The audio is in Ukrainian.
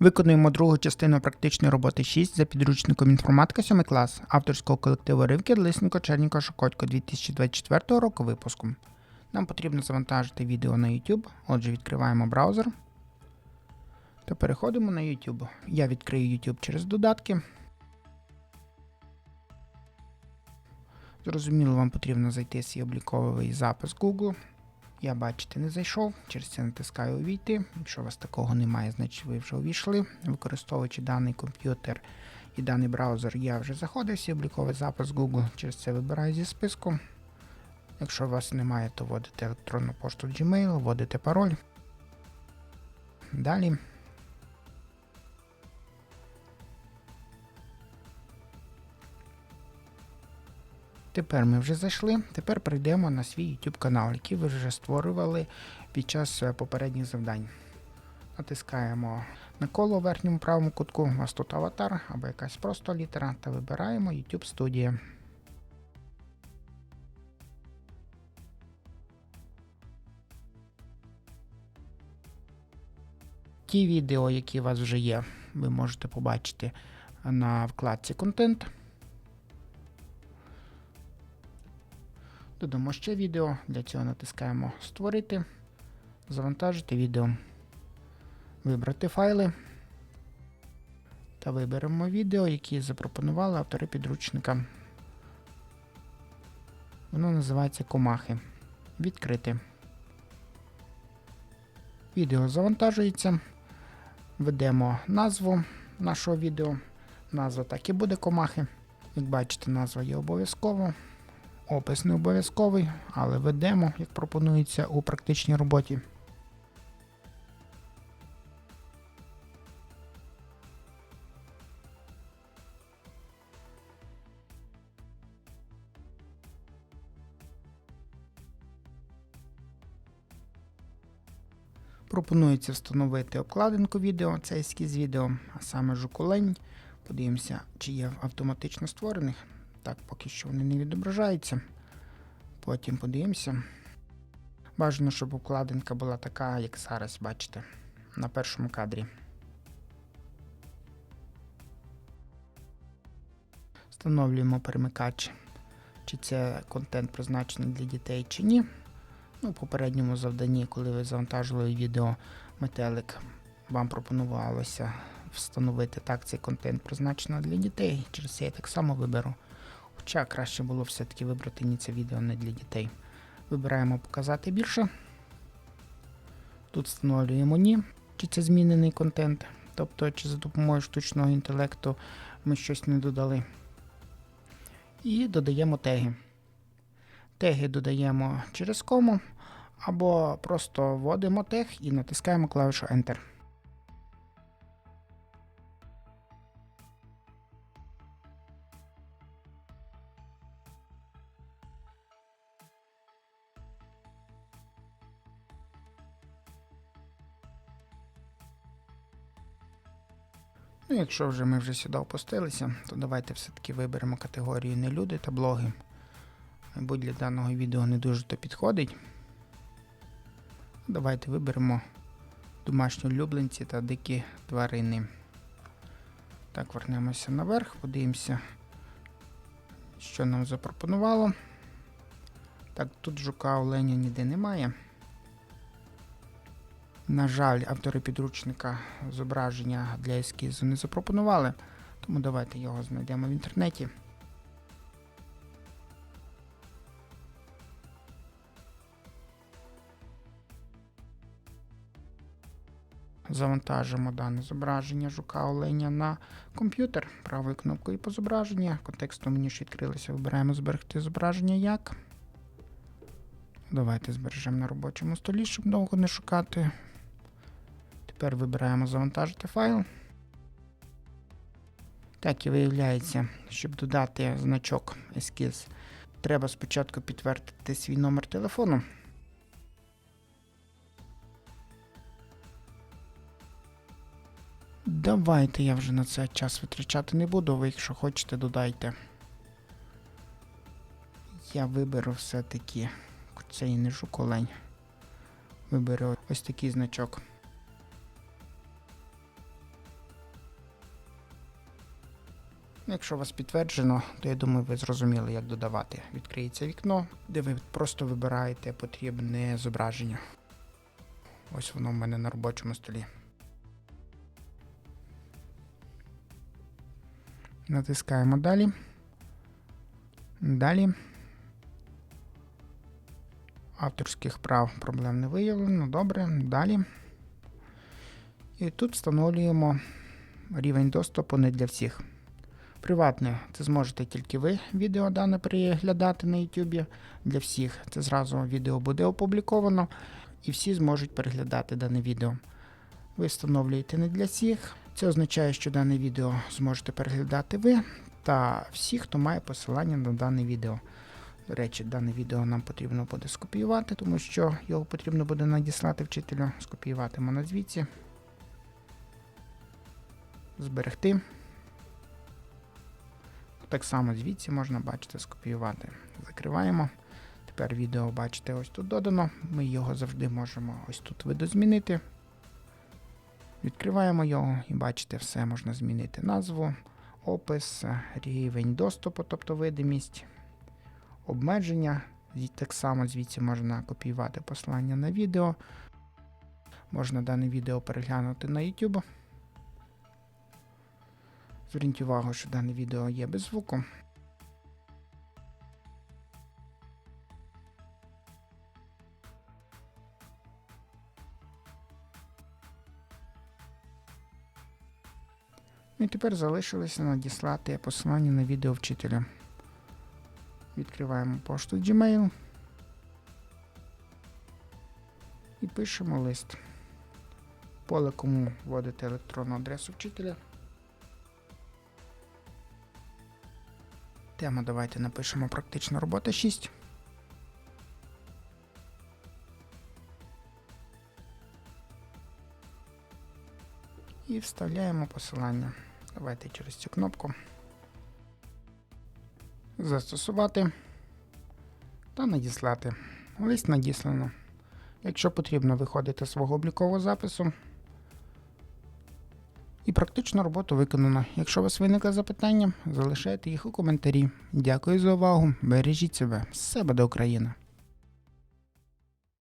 Виконуємо другу частину практичної роботи 6 за підручником інформатика 7 клас авторського колективу Ривки Лисенко Черніко Шокотько 2024 року випуску. Нам потрібно завантажити відео на YouTube. Отже, відкриваємо браузер та переходимо на YouTube. Я відкрию YouTube через додатки. Зрозуміло, вам потрібно зайти в свій обліковий запис Google. Я бачите, не зайшов, через це натискаю увійти. Якщо у вас такого немає, значить ви вже увійшли. Використовуючи даний комп'ютер і даний браузер, я вже заходився, обліковий запис Google, через це вибираю зі списку. Якщо у вас немає, то вводите електронну пошту Gmail, вводите пароль. Далі. Тепер ми вже зайшли. Тепер перейдемо на свій YouTube канал, який ви вже створювали під час е, попередніх завдань. Натискаємо на коло в верхньому правому кутку, у вас тут аватар або якась просто літера, та вибираємо YouTube Studio. Ті відео, які у вас вже є, ви можете побачити на вкладці Контент. Додамо ще відео. Для цього натискаємо Створити, завантажити відео, вибрати файли та виберемо відео, які запропонували автори підручника. Воно називається Комахи. Відкрити. Відео завантажується. Введемо назву нашого відео. Назва так і буде комахи. Як бачите, назва є обов'язково. Опис не обов'язковий, але ведемо, як пропонується у практичній роботі. Пропонується встановити обкладинку відео, це ескіз відео, а саме жуколень. Подивимося, чи є автоматично створених. Так, поки що вони не відображаються. Потім подивимося. Бажано, щоб обкладинка була така, як зараз, бачите, на першому кадрі. Встановлюємо перемикач, чи це контент призначений для дітей чи ні. Ну, у попередньому завданні, коли ви завантажили відео метелик, вам пропонувалося встановити так цей контент призначений для дітей. Через це я так само виберу. Хоча краще було все-таки вибрати ні це відео не для дітей. Вибираємо показати більше. Тут встановлюємо ні, чи це змінений контент. Тобто, чи за допомогою штучного інтелекту ми щось не додали. І додаємо теги. Теги додаємо через кому, або просто вводимо тег і натискаємо клавішу Enter. Ну, якщо вже ми вже сюди опустилися, то давайте все-таки виберемо категорію не люди та блоги. Мабуть, для даного відео не дуже то підходить. Давайте виберемо домашні улюбленці та дикі тварини. Так, вернемося наверх, подивимося, що нам запропонувало. Так, тут жука оленя ніде немає. На жаль, автори підручника зображення для ескізу не запропонували, тому давайте його знайдемо в інтернеті. Завантажимо дане зображення жука оленя на комп'ютер правою кнопкою по зображення. Контексту мені ж відкрилося. Вибираємо зберегти зображення як. Давайте збережемо на робочому столі, щоб довго не шукати. Тепер вибираємо завантажити файл. Так і виявляється, щоб додати значок ескіз, треба спочатку підтвердити свій номер телефону. Давайте я вже на це час витрачати не буду, ви якщо хочете, додайте. Я виберу все-таки цей не жуколень. Виберу ось такий значок. Якщо у вас підтверджено, то я думаю, ви зрозуміли, як додавати. Відкриється вікно, де ви просто вибираєте потрібне зображення. Ось воно в мене на робочому столі. Натискаємо далі. Далі. Авторських прав проблем не виявлено. Добре. Далі. І тут встановлюємо рівень доступу не для всіх. Приватне, це зможете тільки ви відео дане переглядати на YouTube. Для всіх це зразу відео буде опубліковано, і всі зможуть переглядати дане відео. Ви встановлюєте не для всіх. Це означає, що дане відео зможете переглядати ви та всі, хто має посилання на дане відео. До речі, дане відео нам потрібно буде скопіювати, тому що його потрібно буде надіслати вчителю. Скопіювати можна звідси. Зберегти. Так само звідси можна бачити, скопіювати. Закриваємо. Тепер відео, бачите, ось тут додано. Ми його завжди можемо ось тут видозмінити. Відкриваємо його і бачите, все можна змінити назву, опис, рівень доступу, тобто видимість, обмеження. Так само звідси можна копіювати посилання на відео. Можна дане відео переглянути на YouTube. Зверніть увагу, що дане відео є без звуку. Ну І тепер залишилося надіслати посилання на відео вчителя. Відкриваємо пошту Gmail і пишемо лист. Поле кому вводити електронну адресу вчителя. Тема давайте напишемо практична робота 6. І вставляємо посилання. Давайте через цю кнопку. Застосувати та надіслати. Лист надіслано. Якщо потрібно, виходите з свого облікового запису. І практична робота виконана. Якщо у вас виникли запитання, залишайте їх у коментарі. Дякую за увагу. Бережіть себе. Все до Україна!